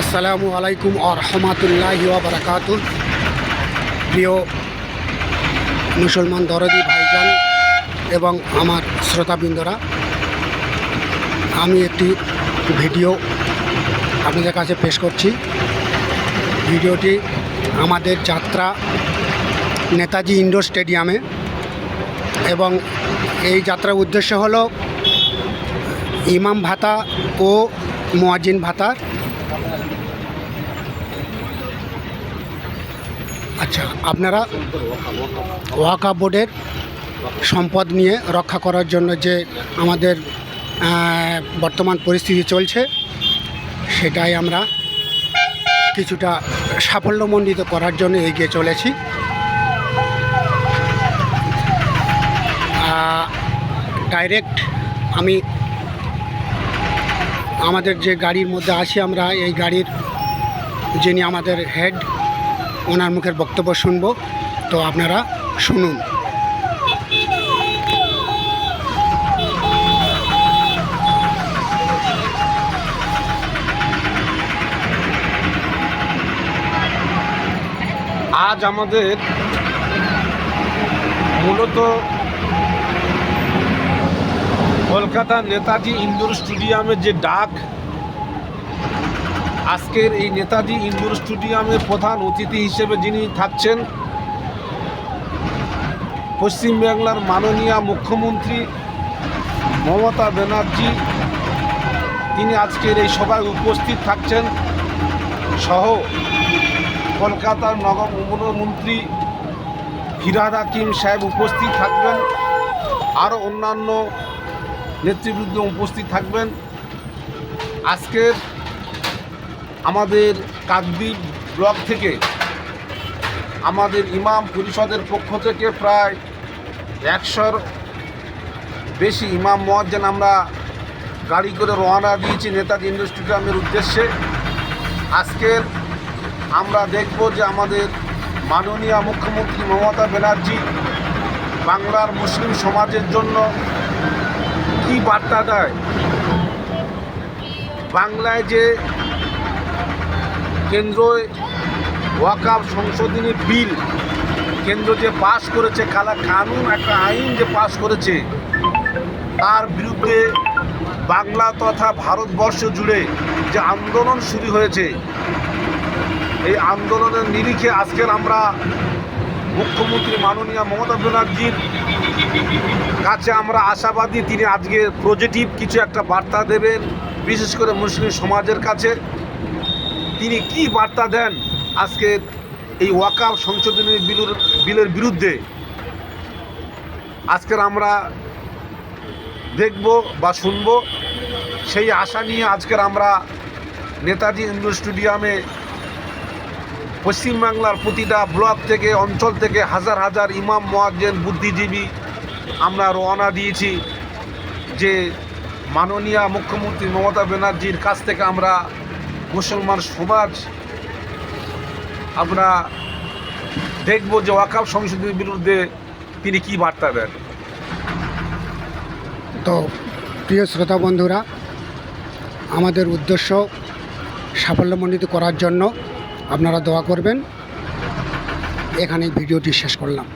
আসসালামু আলাইকুম আ রহমাতুল্লাহ বারাকাতু প্রিয় মুসলমান দরদি ভাইজান এবং আমার শ্রোতাবৃন্দরা, আমি একটি ভিডিও আপনাদের কাছে পেশ করছি। ভিডিওটি আমাদের যাত্রা নেতাজি ইন্ডোর স্টেডিয়ামে এবং এই যাত্রার উদ্দেশ্য হলো ইমাম ভাতা ও মোয়াজিন ভাতার আচ্ছা আপনারা ওয়াকা বোর্ডের সম্পদ নিয়ে রক্ষা করার জন্য যে আমাদের বর্তমান পরিস্থিতি চলছে, সেটাই আমরা কিছুটা সাফল্যমণ্ডিত করার জন্য এগিয়ে চলেছি। ডাইরেক্ট আমি আমাদের যে গাড়ির মধ্যে আছি আমরা, এই গাড়ির যিনি আমাদের হেড ওনার মুখের বক্তব্য শুনব। তো আপনারা শুনুন। আজ আমাদের মূলত কলকাতা নেতাজি ইন্দোর স্টেডিয়ামের যে ডাক, আজকের এই নেতাজি ইন্দোর স্টেডিয়ামের প্রধান অতিথি হিসেবে যিনি থাকছেন পশ্চিমবাংলার মাননীয় মুখ্যমন্ত্রী মমতা ব্যানার্জি, তিনি আজকের এই সভায় উপস্থিত থাকছেন সহ কলকাতার নগর মুখ্যমন্ত্রী ফিরাদ হাকিম সাহেব উপস্থিত থাকবেন, আরও অন্যান্য নেতৃবৃন্দ উপস্থিত থাকবেন। আজকের আমাদের কাকদ্বীপ ব্লক থেকে আমাদের ইমাম পরিষদের পক্ষ থেকে প্রায় একশোর বেশি ইমাম মহাজ্জান আমরা গাড়ি করে রওনা দিয়েছি নেতাজি ইন্ডোর স্টেডিয়ামের উদ্দেশ্যে। আজকের আমরা দেখব যে আমাদের মাননীয় মুখ্যমন্ত্রী মমতা ব্যানার্জি বাংলার মুসলিম সমাজের জন্য বার্তা দেয়। বাংলায় যে কেন্দ্র ওয়াকাব সংশোধনী বিল, কেন্দ্র যে পাশ করেছে, কালা কানুন একটা আইন যে পাশ করেছে, তার বিরুদ্ধে বাংলা তথা ভারতবর্ষ জুড়ে যে আন্দোলন শুরু হয়েছে, এই আন্দোলনের নিরিখে আজকের আমরা মুখ্যমন্ত্রী মাননীয় মমতা ব্যানার্জির কাছে আমরা আশাবাদী, তিনি আজকে পজিটিভ কিছু একটা বার্তা দেবেন, বিশেষ করে মুসলিম সমাজের কাছে। তিনি কি বার্তা দেন আজকে এই ওয়াকাব সংশোধনী বিলুর, বিলের বিরুদ্ধে? আজকের আমরা দেখব বা শুনব। সেই আশা নিয়ে আজকের আমরা নেতাজি ইন্ডোর স্টেডিয়ামে পশ্চিমবাংলার প্রতিটা ব্লক থেকে, অঞ্চল থেকে হাজার হাজার ইমাম, মোয়াজ্জেন, বুদ্ধিজীবী আমরা রওনা দিয়েছি যে মাননীয় মুখ্যমন্ত্রী মমতা ব্যানার্জির কাছ থেকে আমরা মুসলমান সমাজ আমরা দেখব যে ওয়াকাব সংশোধনীর বিরুদ্ধে তিনি কি বার্তা দেন। তো প্রিয় শ্রোতা বন্ধুরা, আমাদের উদ্দেশ্য সাফল্যমণ্ডিত করার জন্য আপনারা দোয়া করবেন। এখানে ভিডিওটি শেষ করলাম।